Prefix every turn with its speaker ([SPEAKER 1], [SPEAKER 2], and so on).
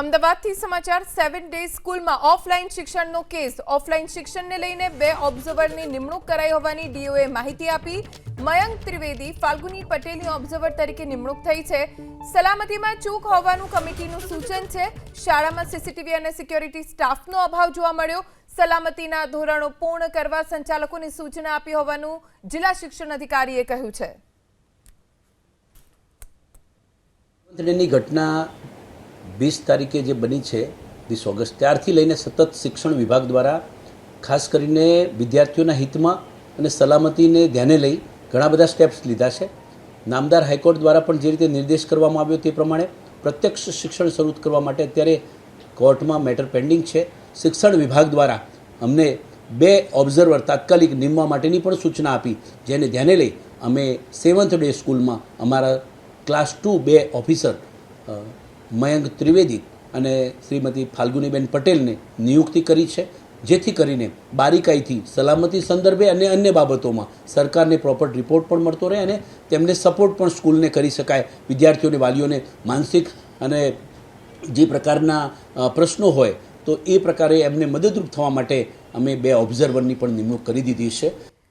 [SPEAKER 1] અમદાવાદથી સમાચાર seven day સ્કૂલમાં ઓફલાઈન શિક્ષણનો કેસ. ઓફલાઈન શિક્ષણને લઈને બે ઓબ્ઝર્વરની નિમણૂક કરાઈ હોવાની ડીઓએ માહિતી આપી. મયંક ત્રિવેદી, ફાલ્ગુની પટેલની ઓબ્ઝર્વર તરીકે નિમણૂક થઈ છે. સલામતીમાં ચૂક હોવાનું કમિટીનું સૂચન છે. શાળામાં સીસીટીવી અને સિક્યોરિટી સ્ટાફનો અભાવ જોવા મળ્યો. સલામતીના ધોરણો પૂર્ણ કરવા સંચાલકોને સૂચના આપી હોવાનું જિલ્લા શિક્ષણ અધિકારીએ કહ્યું છે.
[SPEAKER 2] વીસ તારીખે જે બની છે, વીસ ઓગસ્ટ, ત્યારથી લઈને સતત શિક્ષણ વિભાગ દ્વારા, ખાસ કરીને વિદ્યાર્થીઓના હિતમાં અને સલામતીને ધ્યાને લઈ ઘણા બધા સ્ટેપ્સ લીધા છે. નામદાર હાઈકોર્ટ દ્વારા પણ જે રીતે નિર્દેશ કરવામાં આવ્યો તે પ્રમાણે પ્રત્યક્ષ શિક્ષણ શરૂ કરવા માટે અત્યારે કોર્ટમાં મેટર પેન્ડિંગ છે. શિક્ષણ વિભાગ દ્વારા અમને બે ઓબ્ઝર્વર તાત્કાલિક નિમવા માટેની પણ સૂચના આપી, જેને ધ્યાને લઈ અમે સેવન્થ ડે સ્કૂલમાં અમારા ક્લાસ ટુ બે ઓફિસર મયંક ત્રિવેદી અને શ્રીમતી ફાલ્ગુનીબેન પટેલને નિયુક્તિ કરી છે, જેથી કરીને બારીકાઈથી, સલામતી સંદર્ભે અને અન્ય બાબતોમાં સરકારને પ્રોપર રિપોર્ટ પણ મળતો રહે અને તેમને સપોર્ટ પણ સ્કૂલને કરી શકાય. વિદ્યાર્થીઓને, વાલીઓને માનસિક અને જે પ્રકારના પ્રશ્નો હોય, તો એ પ્રકારે એમને મદદરૂપ થવા માટે અમે બે ઓબ્ઝર્વરની પણ નિમણૂક કરી દીધી છે.